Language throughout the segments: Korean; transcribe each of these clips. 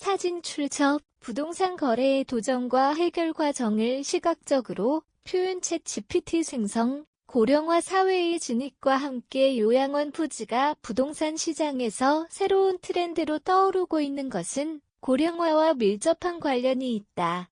사진 출처, 부동산 거래의 도전과 해결 과정을 시각적으로 표현 챗 GPT 생성, 고령화 사회의 진입과 함께 요양원 부지가 부동산 시장에서 새로운 트렌드로 떠오르고 있는 것은 고령화와 밀접한 관련이 있다.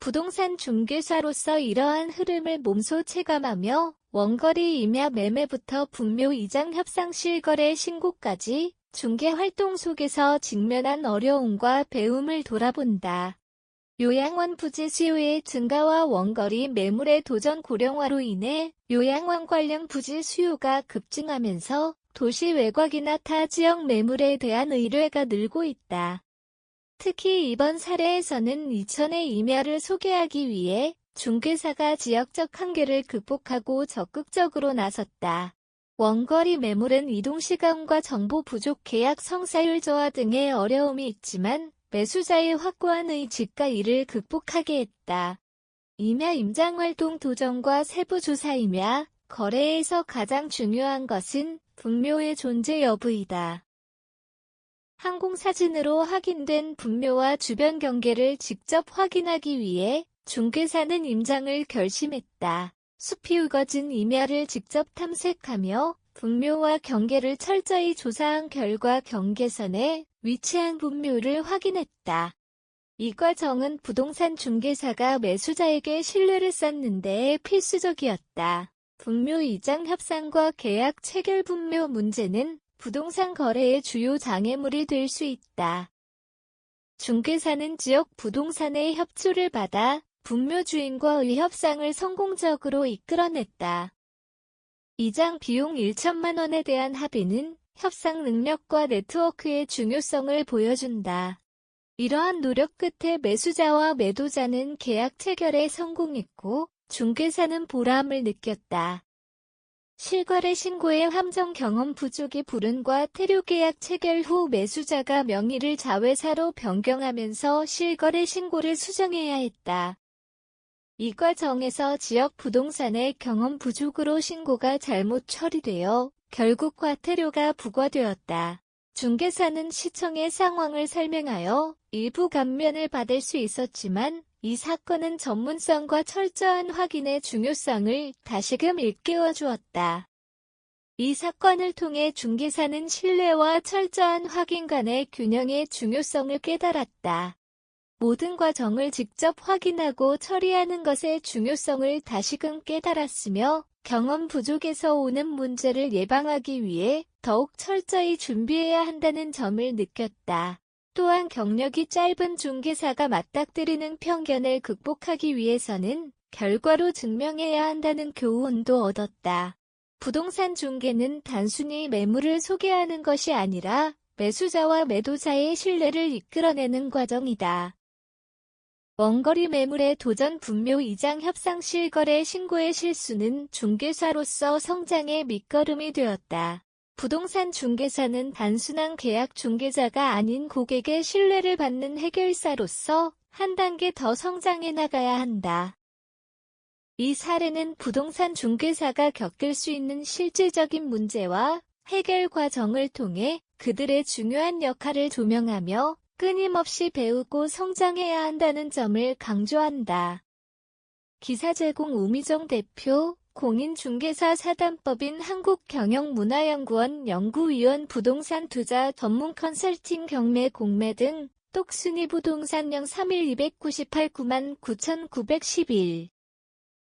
부동산 중개사로서 이러한 흐름을 몸소 체감하며 원거리 임야 매매부터 분묘 이장 협상 실거래 신고까지 중개 활동 속에서 직면한 어려움과 배움을 돌아본다. 요양원 부지 수요의 증가와 원거리 매물의 도전 고령화로 인해 요양원 관련 부지 수요가 급증하면서 도시 외곽이나 타 지역 매물에 대한 의뢰가 늘고 있다. 특히 이번 사례에서는 이천의 임야를 소개하기 위해 중개사가 지역적 한계를 극복하고 적극적으로 나섰다. 원거리 매물은 이동시간과 정보 부족 계약 성사율 저하 등의 어려움이 있지만 매수자의 확고한 의지가 이를 극복하게 했다. 임야 임장활동 도전과 세부조사 임야, 거래에서 가장 중요한 것은 분묘의 존재 여부이다. 항공사진으로 확인된 분묘와 주변 경계를 직접 확인하기 위해 중개사는 임장을 결심했다. 숲이 우거진 임야를 직접 탐색하며 분묘와 경계를 철저히 조사한 결과 경계선에 위치한 분묘를 확인했다. 이 과정은 부동산 중개사가 매수자에게 신뢰를 쌓는 데 필수적이었다. 분묘 이장 협상과 계약 체결 분묘 문제는 부동산 거래의 주요 장애물이 될 수 있다. 중개사는 지역 부동산의 협조를 받아 분묘 주인과의 협상을 성공적으로 이끌어냈다. 이장 비용 1천만 원에 대한 합의는 협상 능력과 네트워크의 중요성을 보여준다. 이러한 노력 끝에 매수자와 매도자는 계약 체결에 성공했고 중개사는 보람을 느꼈다. 실거래 신고의 함정 경험 부족의 불운과 태료 계약 체결 후 매수자가 명의를 자회사로 변경하면서 실거래 신고를 수정해야 했다. 이 과정에서 지역 부동산의 경험 부족으로 신고가 잘못 처리되어 결국 과태료가 부과되었다. 중개사는 시청의 상황을 설명하여 일부 감면을 받을 수 있었지만 이 사건은 전문성과 철저한 확인의 중요성을 다시금 일깨워 주었다. 이 사건을 통해 중개사는 신뢰와 철저한 확인 간의 균형의 중요성을 깨달았다. 모든 과정을 직접 확인하고 처리하는 것의 중요성을 다시금 깨달았으며 경험 부족에서 오는 문제를 예방하기 위해 더욱 철저히 준비해야 한다는 점을 느꼈다. 또한 경력이 짧은 중개사가 맞닥뜨리는 편견을 극복하기 위해서는 결과로 증명해야 한다는 교훈도 얻었다. 부동산 중개는 단순히 매물을 소개하는 것이 아니라 매수자와 매도자의 신뢰를 이끌어내는 과정이다. 원거리 매물의 도전 분묘 이장 협상 실거래 신고의 실수는 중개사로서 성장의 밑거름이 되었다. 부동산 중개사는 단순한 계약 중개자가 아닌 고객의 신뢰를 받는 해결사로서 한 단계 더 성장해 나가야 한다. 이 사례는 부동산 중개사가 겪을 수 있는 실질적인 문제와 해결 과정을 통해 그들의 중요한 역할을 조명하며 끊임없이 배우고 성장해야 한다는 점을 강조한다. 기사 제공 우미정 대표, 공인중개사 사단법인 한국경영문화연구원 연구위원 부동산 투자 전문 컨설팅 경매 공매 등 똑순이 부동산령 3일 298 9 9911